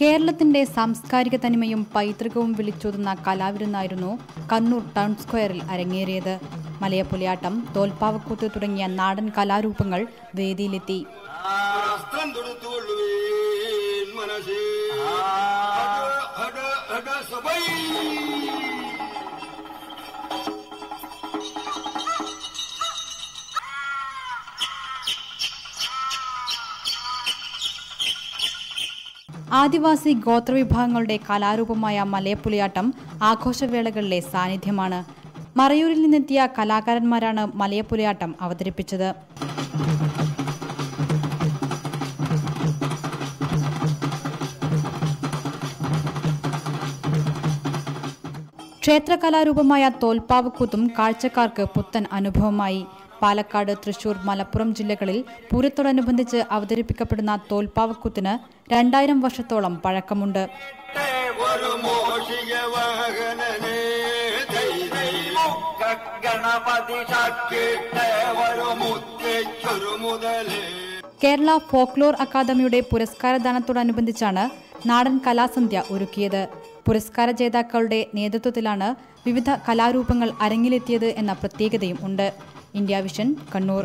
കേരളത്തിന്റെ സാംസ്കാരിക തനിമയും പൈതൃകവും വിളിച്ചോതുന്ന കലാവിരുന്നായിരുന്നു കണ്ണൂർ ടൗൺ സ്ക്വയറിൽ അരങ്ങേറിയത്. മലയപ്പുലിയാട്ടം തോൽപ്പാവക്കൂത്ത് തുടങ്ങിയ നാടൻ കലാരൂപങ്ങൾ വേദിയിലെത്തി. ആദിവാസി ഗോത്രവിഭാഗങ്ങളുടെ കലാരൂപമായ മലയപ്പുലിയാട്ടം ആഘോഷവേളകളിലെ സാന്നിധ്യമാണ്. മറയൂരിൽ നിന്നെത്തിയ കലാകാരന്മാരാണ് മലയപ്പുലിയാട്ടം അവതരിപ്പിച്ചത്. ക്ഷേത്ര കലാരൂപമായ തോൽപ്പാവക്കൂത്തും കാഴ്ചക്കാർക്ക് പുത്തൻ അനുഭവമായി. പാലക്കാട് തൃശൂർ മലപ്പുറം ജില്ലകളിൽ പൂരത്തോടനുബന്ധിച്ച് അവതരിപ്പിക്കപ്പെടുന്ന തോൽപ്പാവക്കൂത്തിന് രണ്ടായിരം വർഷത്തോളം പഴക്കമുണ്ട്. കേരള ഫോക്ലോർ അക്കാദമിയുടെ പുരസ്കാരദാനത്തോടനുബന്ധിച്ചാണ് നാടൻ കലാസന്ധ്യ ഒരുക്കിയത്. പുരസ്കാര ജേതാക്കളുടെ നേതൃത്വത്തിലാണ് വിവിധ കലാരൂപങ്ങൾ അരങ്ങിലെത്തിയത് എന്ന പ്രത്യേകതയും ഉണ്ട്. India vision Kannur